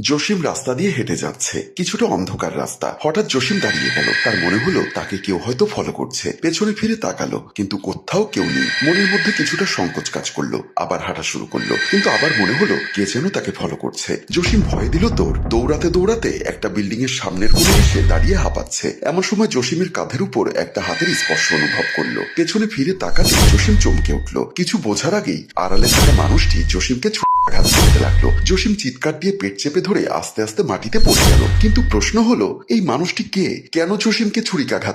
জসিম রাস্তা দিয়ে হেঁটে যাচ্ছে। কিছুটা অন্ধকার রাস্তা। হঠাৎ জসিম দাঁড়িয়ে গেল। তার মনে হলো তাকে কেউ হয়তো ফলো করছে। পেছনে ফিরে তাকালো, কিন্তু কোথাও কেউ নেই। মনের মধ্যে কিছুটা সংকোচ কাজ করল, আবার হাঁটা শুরু করল। কিন্তু আবার মনে হলো কে যেন তাকে ফলো করছে। জসিম ভয় দিল তোর। দৌড়াতে দৌড়াতে একটা বিল্ডিং এর সামনের কোণে এসে দাঁড়িয়ে হাঁপাচ্ছে। এমন সময় জসিমের কাঁধের উপর একটা হাতের স্পর্শ অনুভব করল। পেছনে ফিরে তাকাতে জসিম চমকে উঠল। কিছু বোঝার আগেই আড়ালে থাকা মানুষটি জসিমকে আঘাত করতে লাগল। জসিম চিৎকার দিয়ে পেট চেপে ধরে আস্তে আস্তে মাটিতে পড়ে গেল। কিন্তু প্রশ্ন হলো, এই মানুষটি কে? কেন জসিমকে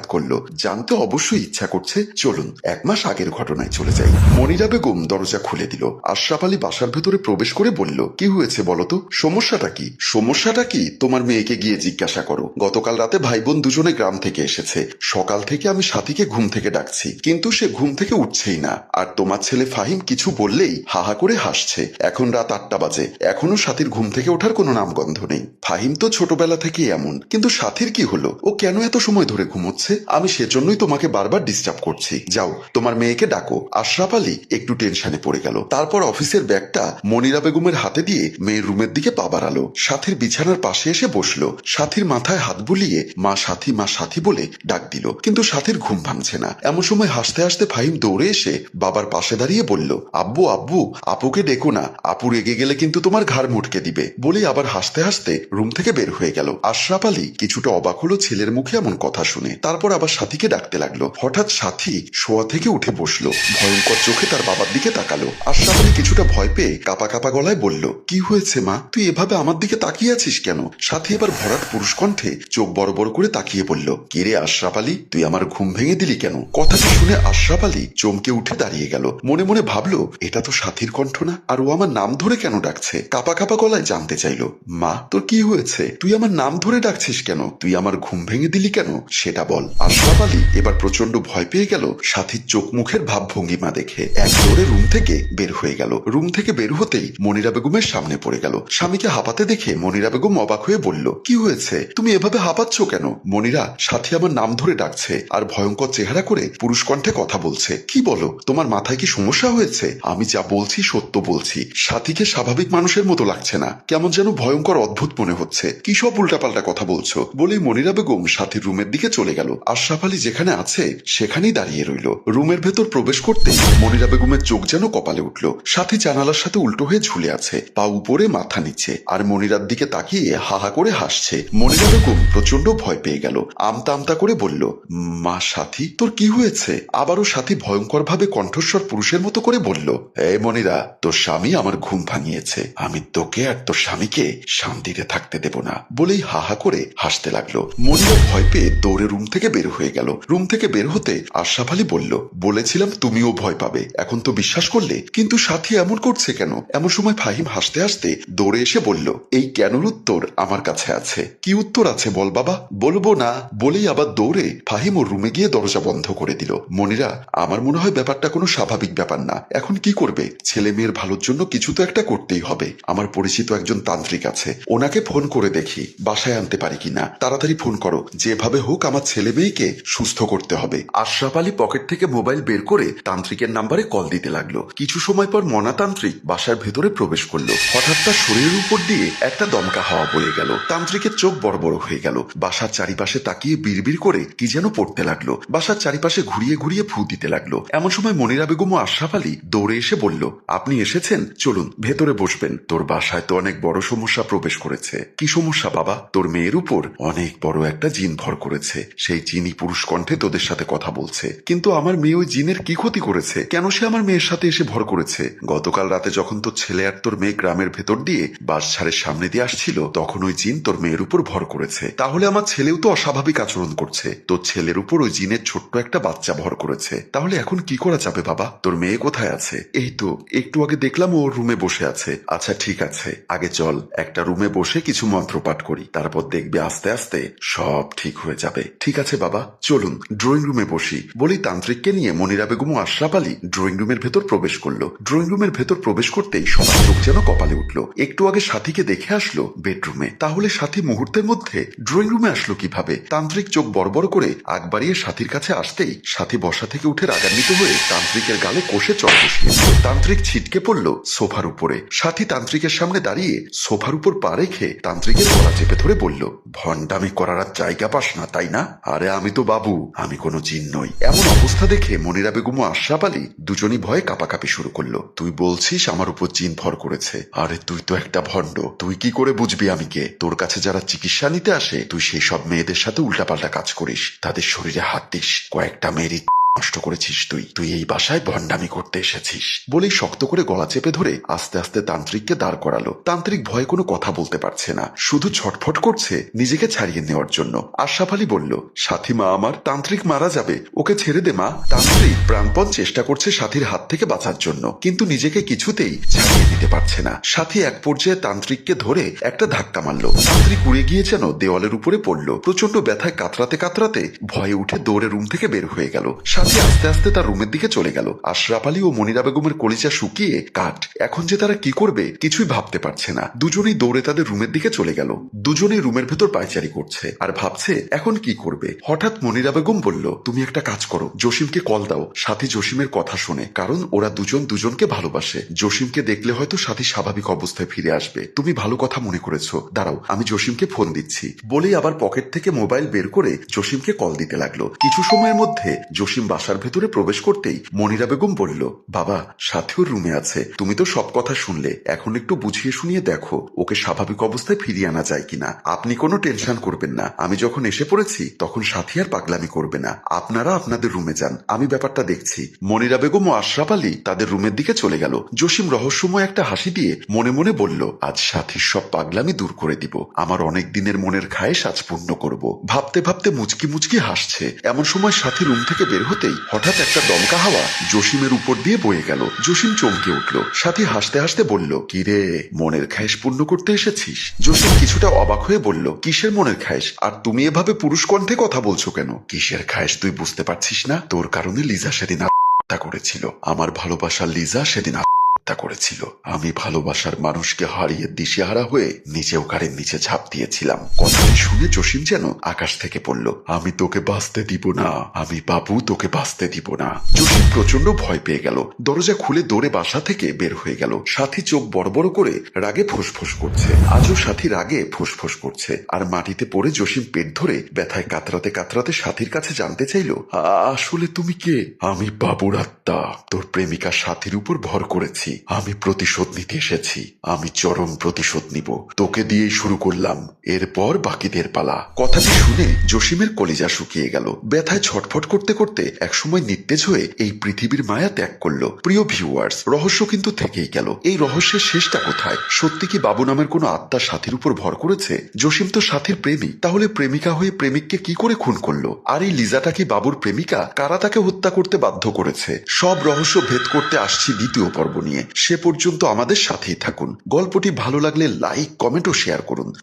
করল? জানতে অবশ্যই ইচ্ছা করছে। চলুন, এক মাস আগের ঘটনায় চলে যাই। মনিরা বেগম দরজা খুলে দিল। আশরাফ আলী বাসার ভেতরে প্রবেশ করে বলল, কি হয়েছে বলতো সমস্যাটা কি? সমস্যাটা কি? তোমার মেয়েকে গিয়ে জিজ্ঞাসা করো। গতকাল রাতে ভাই বোন দুজনে গ্রাম থেকে এসেছে। সকাল থেকে আমি সাথীকে ঘুম থেকে ডাকছি। কিন্তু সে ঘুম থেকে উঠছেই না। আর তোমার ছেলে ফাহিম কিছু বললেই হাহা করে হাসছে। এখন রাত আটটা বাজে। এখনও সাথীর ঘুম থেকে ওঠার কোনো নামগন্ধ নেই। ফাহিম তো ছোটবেলা থেকেই এমন। কিন্তু সাথীর কি হলো? ও কেন এত সময় ধরে ঘুমোচ্ছে? আমি সেজন্যই তোমাকে বারবার ডিস্টার্ব করছি। যাও, তোমার মেয়েকে ডাকো। আশরাফ আলী একটু টেনশনে পড়ে গেল। তারপর অফিসের ব্যাগটা মনিরা বেগমের হাতে দিয়ে মেয়ের রুমের দিকে পা বাড়ালো। সাথীর বিছানার পাশে এসে বসল। সাথীর মাথায় হাত বুলিয়ে মা সাথী মা সাথী বলে ডাক দিল। কিন্তু সাথীর ঘুম ভাঙছে না। এমন সময় হাসতে হাসতে ফাহিম দৌড়ে এসে বাবার পাশে দাঁড়িয়ে বলল, আব্বু আব্বু, আপুকে ডেকো না। রেগে গেলে কিন্তু তোমার ঘাড় মুটকে দিবে। বলেই আবার হাসতে হাসতে রুম থেকে বের হয়ে গেল। আশরাফ আলী কিছুটা অবাক হলো ছেলের মুখে এমন কথা শুনে। তারপর আবার সাথীকে ডাকতে লাগল। হঠাৎ সাথী শোয়া থেকে উঠে বসল। ভয়ঙ্কর চোখে তার বাবার দিকে তাকালো। আশরাফ আলী কিছুটা ভয় পেয়ে কাপা কাপা গলায় বলল, কি হয়েছে মা? তুই এভাবে আমার দিকে তাকিয়ে আছিস কেন? সাথী এবার ভরাট পুরুষ কণ্ঠে চোখ বড় বড় করে তাকিয়ে বলল কিরে আশরাফ আলী, তুই আমার ঘুম ভেঙে দিলি কেন? কথাটি শুনে আশরাফ আলী চমকে উঠে দাঁড়িয়ে গেল। মনে মনে ভাবলো, এটা তো সাথীর কণ্ঠ না, আর ও আমার নাম ধরে কেন ডাকছে? কাপা কাপা গলায় জানতে চাইলো, মা, তোর কি হয়েছে? তুই আমার নাম ধরে ডাকছিস কেন? তুই আমার ঘুম ভেঙে দিলি কেন? সেটা বল। আশরাফ আলী এবার প্রচণ্ড ভয় পেয়ে গেল সাথীর চোখ মুখের ভাব ভঙ্গিমা দেখে। এক দৌড়ে রুম থেকে বের হয়ে গেল। রুম থেকে বের হতেই মনিরা বেগমের সামনে পড়ে গেল। স্বামীকে হাঁপাতে দেখে মনিরা বেগম অবাক হয়ে বলল, কি হয়েছে? তুমি এভাবে হাঁপাচ্ছ কেন? মনিরা, সাথী আমার নাম ধরে ডাকছে আর ভয়ঙ্কর চেহারা করে পুরুষ কণ্ঠে কথা বলছে। কি বলো, তোমার মাথায় কি সমস্যা হয়েছে? আমি যা বলছি সত্য বলছি। সাথীকে স্বাভাবিক মানুষের মতো লাগছে না। কেমন যেন ভয়ঙ্কর অদ্ভুত মনে হচ্ছে। কি সব উল্টাপাল্টা কথা বলছো? বলেই মনিরা বেগম সাথীর রুমের দিকে চলে গেল। আশরাফ আলী যেখানে আছে, সেখানেই দাঁড়িয়ে রইল। রুমের ভেতর প্রবেশ করতে মনিরা বেগমের চোখ যেন কপালে উঠল। সাথী জানালার সাথে উল্টো হয়ে ঝুলে আছে, পা উপরে মাথা নিচ্ছে আর মনিরার দিকে তাকিয়ে হাহা করে হাসছে। মনিরা বেগম প্রচণ্ড ভয় পেয়ে গেল। আমতা আমতা করে বলল, মা সাথী, তোর কি হয়েছে? আবারও সাথী ভয়ঙ্কর ভাবে কণ্ঠস্বর পুরুষের মতো করে বলল এ মনিরা, তোর স্বামী আমার ঘুম ভাঙিয়েছে। আমি তোকে আর তোর স্বামীকে শান্তিতে থাকতে দেব না বলেই হাহা করে হাসতে লাগল। মনিরা ভয় পেয়ে দৌড়ে রুম থেকে বের হয়ে গেল। রুম থেকে বের হতে আশরাফ আলী বলল, বলেছিলাম তুমিও ভয় পাবে। এখন তো বিশ্বাস করলে, কিন্তু সাথী এমন করছে কেন? এমন সময় ফাহিম হাসতে হাসতে দৌড়ে এসে বলল, এই কেনর উত্তর আমার কাছে আছে। কি উত্তর আছে বল বাবা? বলব না, বলেই আবার দৌড়ে ফাহিম ওর রুমে গিয়ে দরজা বন্ধ করে দিল। মনিরা, আমার মনে হয় ব্যাপারটা কোনো স্বাভাবিক ব্যাপার না। এখন কি করবে? ছেলে মেয়ের ভালোর জন্য কিছু তো একটা করতেই হবে। আমার পরিচিত একজন তান্ত্রিক আছে। ওনাকে ফোন করে দেখি, বাসায় আনতে পারি কিনা। তাড়াতাড়ি ফোন করো। যেভাবে হোক আমার ছেলে মেয়েকে সুস্থ করতে হবে। আশরাফ আলী পকেট থেকে মোবাইল বের করে তান্ত্রিকের নাম্বারে কল দিতে লাগল। কিছু সময় পর মনাতান্ত্রিক বাসার ভেতরে প্রবেশ করল। হঠাৎ তার শরীরের উপর দিয়ে একটা দমকা হাওয়া বয়ে গেল। তান্ত্রিকের চোখ বড় বড় হয়ে গেল। বাসার চারিপাশে তাকিয়ে বিড়বিড় করে কি যেন পড়তে লাগল। বাসার চারিপাশে ঘুরিয়ে ঘুরিয়ে ফু দিতে লাগল। এমন সময় মনিরা বেগম ও আশরাফ আলী দৌড়ে এসে বলল, আপনি এসেছেন? চলুন। ভেতরে বসবেন। তোর বাসায় তো অনেক বড় সমস্যা প্রবেশ করেছে। কি সমস্যা, বাবা? তোর মেয়ের উপর অনেক বড় একটা জিন ভর করেছে। সেই জিনই পুরুষ কণ্ঠে তোদের সাথে কথা বলছে। কিন্তু আমার মেয়ে ওই জিনের কি ক্ষতি করেছে? কেন সে আমার মেয়ের সাথে এসে ভর করেছে? গতকাল রাতে যখন তোর ছেলে আর তোর মেয়ে গ্রামের ভেতর দিয়ে বাস ছাড়ের সামনে দিয়ে আসছিল, তখন ওই জিন তোর মেয়ের উপর ভর করেছে। তাহলে আমার ছেলেও তো অস্বাভাবিক আচরণ করছে। তোর ছেলের উপর ওই জিনের ছোট্ট একটা বাচ্চা ভর করেছে। তাহলে এখন কি করা যাবে, বাবা? তোর মেয়ে কোথায় আছে? এই তো, একটু আগে দেখলাম ও রুমে বসে আছে। আচ্ছা ঠিক আছে, আগে চল। একটা রুমে বসে কিছু মন্ত্রপাঠ করি। তারপর দেখবি আস্তে আস্তে সব ঠিক হয়ে যাবে। ঠিক আছে, বাবা? চলুন ড্রয়িং রুমে বসি। বলি তান্ত্রিককে নিয়ে মনিরা বেগম ও আশরাফ আলী ড্রয়িং রুমের ভেতর প্রবেশ করল। ড্রয়িং রুমের ভেতর প্রবেশ করতেই সবার চোখ যেন কপালে উঠল। একটু আগে সাথীকে দেখে আসলো বেডরুমে তাহলে সাথী মুহূর্তের মধ্যে ড্রয়িং রুমে আসলো কীভাবে? তান্ত্রিক চোখ বড় বড় করে আগ বাড়িয়ে সাথীর কাছে আসতেই সাথী বসা থেকে উঠে রাগান্বিত হয়ে তান্ত্রিকের গালে কষে চট বসিয়েছিল তান্ত্রিক ছিটকে পড়ল সোফার উপরে। সাথী তান্ত্রিকের সামনে দাঁড়িয়ে সোফার উপর পা রেখে তান্ত্রিকের গলা চেপে ধরে বলল, ভণ্ডামি করার আর জায়গা পাস না, তাই না? আরে আমি তো বাবু, আমি কোনো জিন নই। এমন অবস্থা দেখে মনিরা বেগম ও আশরাফ আলী দুজনই ভয়ে কাপাকাপি শুরু করল। তুই বলছিস আমার উপর জিন ভর করেছে। আরে তুই তো একটা ভণ্ড, তুই কি করে বুঝবি আমি কে? তোর কাছে যারা চিকিৎসা নিতে আসে, তুই সেই সব মেয়েদের সাথে উল্টাপাল্টা কাজ করিস, তাদের শরীরে হাত দিস, কয়েকটা মেয়েরই নষ্ট করেছিস তুই। তুই এই বাসায় ভণ্ডামি করতে এসেছিস। বলেই শক্ত করে গলা চেপে ধরে আস্তে আস্তে তান্ত্রিককে দাঁড় করালো। তান্ত্রিক ভয়ে কোনো কথা বলতে পারছে না। শুধু ছটফট করছে নিজেকে ছাড়িয়ে নেওয়ার জন্য। আশরাফ আলী বলল, সাথী মা আমার, তান্ত্রিক মারা যাবে। ওকে ছেড়ে দে মা। তান্ত্রিক প্রাণপণ চেষ্টা করছে সাথীর হাত থেকে বাঁচার জন্য। কিন্তু নিজেকে কিছুতেই ছাড়িয়ে দিতে পারছে না। সাথী এক পর্যায়ে তান্ত্রিককে ধরে একটা ধাক্কা মারল। তান্ত্রিক উড়ে গিয়ে যেন দেওয়ালের উপরে পড়ল। প্রচণ্ড ব্যথায় কাতরাতে কাতরাতে ভয়ে উঠে দৌড়ে রুম থেকে বের হয়ে গেল। সাথী আস্তে আস্তে তার রুমের দিকে চলে গেল। আশরাফ আলী ও মনিরা বেগমের কলিজা শুকিয়ে কাঠ। এখন যে তারা কি করবে, কিছুই ভাবতে পারছে না। দুজনেই দৌড়ে তাদের রুমের দিকে চলে গেল। দুজনেই রুমের ভেতর পায়চারি করছে। আর ভাবছে, এখন কি করবে? হঠাৎ মনিরা বেগম বলল, তুমি একটা কাজ করো। জসিমকে কল দাও। সাথী জসিমের কথা শুনে। কারণ ওরা দুজন দুজনকে ভালোবাসে। জসিমকে দেখলে হয়তো সাথী স্বাভাবিক অবস্থায় ফিরে আসবে। তুমি ভালো কথা মনে করেছ। দাঁড়াও, আমি জসিমকে ফোন দিচ্ছি। বলেই আবার পকেট থেকে মোবাইল বের করে জসিমকে কল দিতে লাগল। কিছু সময়ের মধ্যে জসিম বাসার ভেতরে প্রবেশ করতেই মনিরা বেগম বলল, বাবা, সাথীও রুমে আছে। তুমি তো সব কথা শুনলে। এখন একটু বুঝিয়ে শুনিয়ে দেখো, ওকে স্বাভাবিক অবস্থায় ফিরিয়ে আনা যায় কিনা। আপনি কোনো টেনশন করবেন না। আমি যখন এসে পড়েছি, তখন সাথী আর পাগলামি করবে না। আপনারা আপনাদের রুমে যান। আমি ব্যাপারটা দেখছি। মনিরা বেগম ও আশরাফ আলী তাদের রুমের দিকে চলে গেল। জসিম রহস্যময় একটা হাসি দিয়ে মনে মনে বলল, আজ সাথীর সব পাগলামি দূর করে দিব। আমার অনেক দিনের মনের খায়েশ আজ পূর্ণ করব। ভাবতে ভাবতে মুচকি মুচকি হাসছে। এমন সময় সাথী রুম থেকে বের হতেই হঠাৎ একটা দমকা হাওয়া জসিমের উপর দিয়ে বয়ে গেল। জসিম চমকে উঠল, সাথী হাসতে হাসতে বলল, কি রে, মনের খায়েশ পূর্ণ করতে এসেছিস? জসিম কিছুটা অবাক হয়ে বলল, কিসের মনের খায়েশ? আর তুমি এভাবে পুরুষ কণ্ঠে কথা বলছো কেন? কিসের খায়েশ তুই বুঝতে পারছিস না? তোর কারণে লিজা সেদিন আত্মহত্যা করেছিল। আমার ভালোবাসা লিজা সেদিন আত্মহত্যা করেছিল। আমি ভালোবাসার মানুষকে হারিয়ে দিশেহারা হয়ে নিচেও গাড়ির নিচে ঝাঁপ দিয়েছিলাম। কথাটি শুনে জসিম যেন আকাশ থেকে পড়ল। আমি তোকে বাঁচতে দিব না। আমি বাবু তোকে বাঁচতে দিব না। জসিম প্রচণ্ড ভয় পেয়ে গেল। দরজা খুলে দৌড়ে বাসা থেকে বের হয়ে গেল। সাথী চোখ বড় বড় করে রাগে ফুসফুস করছে। আজও সাথী রাগে ফুসফুস করছে। আর মাটিতে পড়ে জসিম পেট ধরে ব্যথায় কাতরাতে কাতরাতে সাথীর কাছে জানতে চাইল আসলে তুমি কে? আমি বাবুর আত্মা। তোর প্রেমিকা সাথীর উপর ভর করেছি। আমি প্রতিশোধ নিতে এসেছি। আমি চরম প্রতিশোধ নিব। তোকে দিয়েই শুরু করলাম। এরপর বাকিদের পালা। কথাটি শুনে জসিমের কলিজা শুকিয়ে গেল। ব্যথায় ছটফট করতে করতে একসময় নিত্তেজ হয়ে এই পৃথিবীর মায়া ত্যাগ করল। প্রিয় ভিউয়ার্স রহস্য কিন্তু থেকেই গেল। এই রহস্যের শেষটা কোথায়? সত্যি কি বাবু নামের কোনো আত্মা সাথীর উপর ভর করেছে? জসিম তো সাথীর প্রেমিক। তাহলে প্রেমিকা হয়ে প্রেমিককে কি করে খুন করল? আর এই লিজাটা কি বাবুর প্রেমিকা? কারা তাকে হত্যা করতে বাধ্য করেছে? সব রহস্য ভেদ করতে আসছি দ্বিতীয় পর্ব নিয়ে। সে পর্যন্ত আমাদের সাথেই থাকুন। গল্পটি ভালো লাগলে লাইক কমেন্ট ও শেয়ার করুন।